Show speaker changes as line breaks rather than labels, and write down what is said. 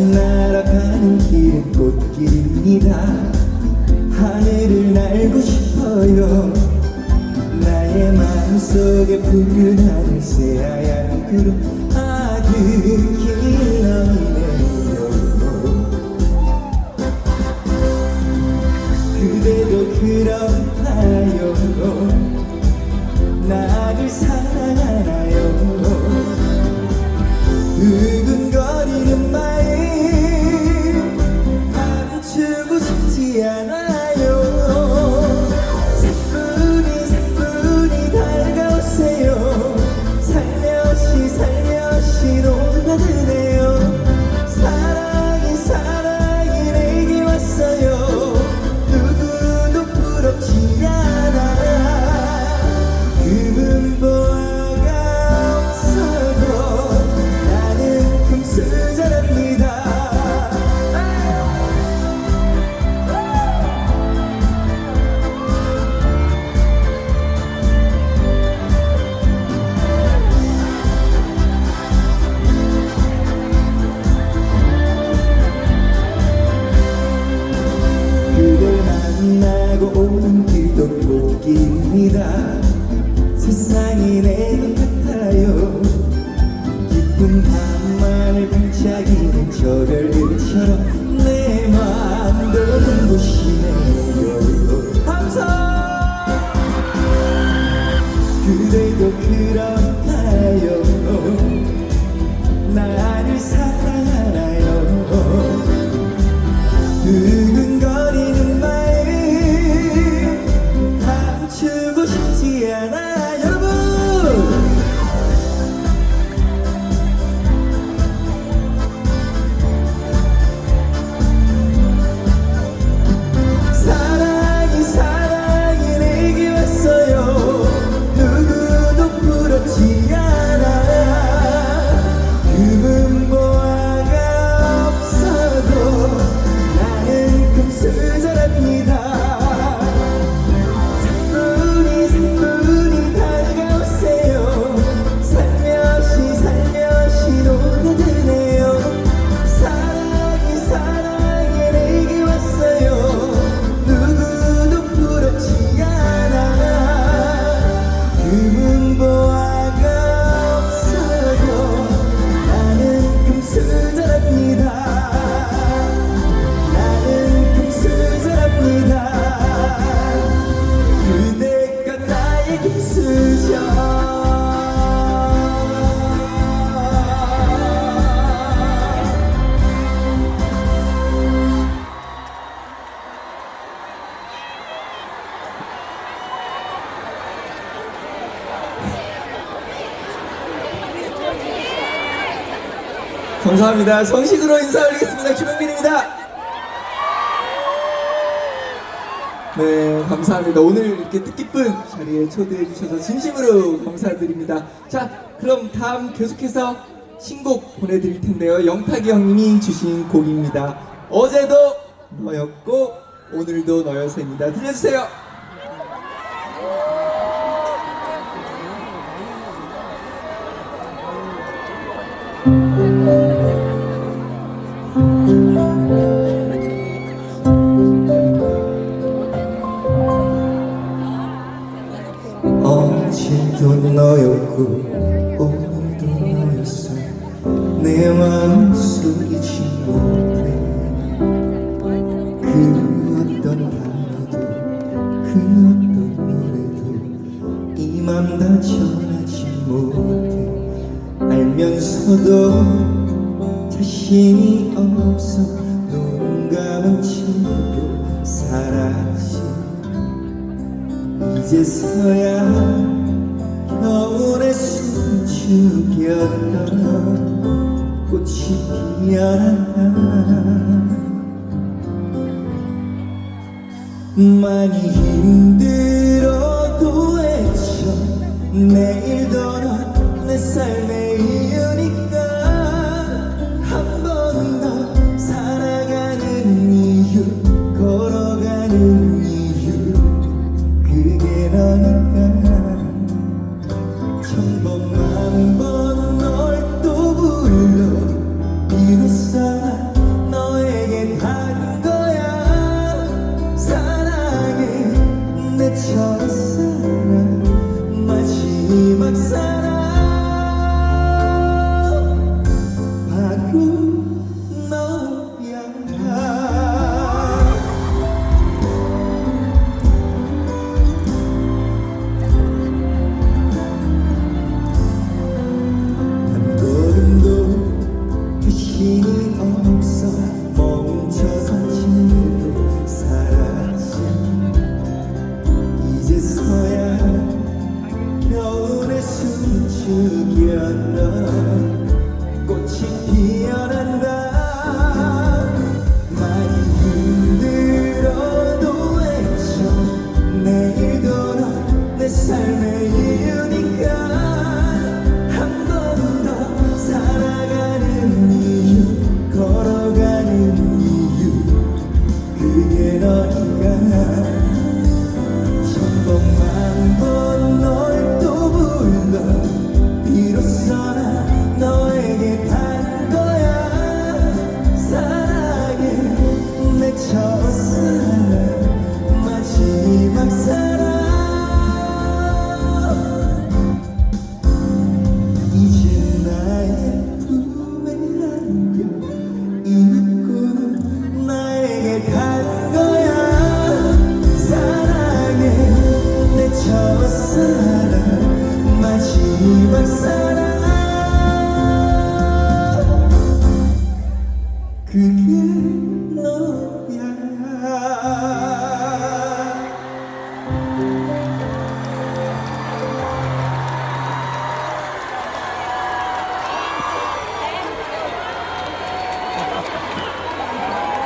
날아가는 길은 꽃길입니다. 하늘을 날고 싶어요. 나의 마음속에 푸른 하늘 새하얀 구름 아득히 세상이 내 같아요. 기쁜 밤만을 반짝이는 저 별들처럼 내 마음도 눈부시네요 항상 그대도 그렇나요. 나를 사랑하나요? 두근거리는 마음 감추고 싶지 않아 감사합니다. 정식으로 인사 올리겠습니다. 김영민입니다. 네, 감사합니다. 오늘 이렇게 뜻깊은 자리에 초대해 주셔서 진심으로 감사드립니다. 자, 그럼 다음 계속해서 신곡 보내드릴 텐데요. 영탁이 형님이 주신 곡입니다. 어제도 너였고 오늘도 너여서입니다. 들려주세요. 오늘도 너였어 내 마음 숨기지 못해 그 어떤 밤에도 그 어떤 노래도 이 맘 다 전하지 못해 알면서도 자신이 없어 눈 감은 채로 살았지 이제서야 겨울에 숨죽였던 꽃이 피어난다. 많이 힘들어도 외쳐 내일도 넌내 삶에 na na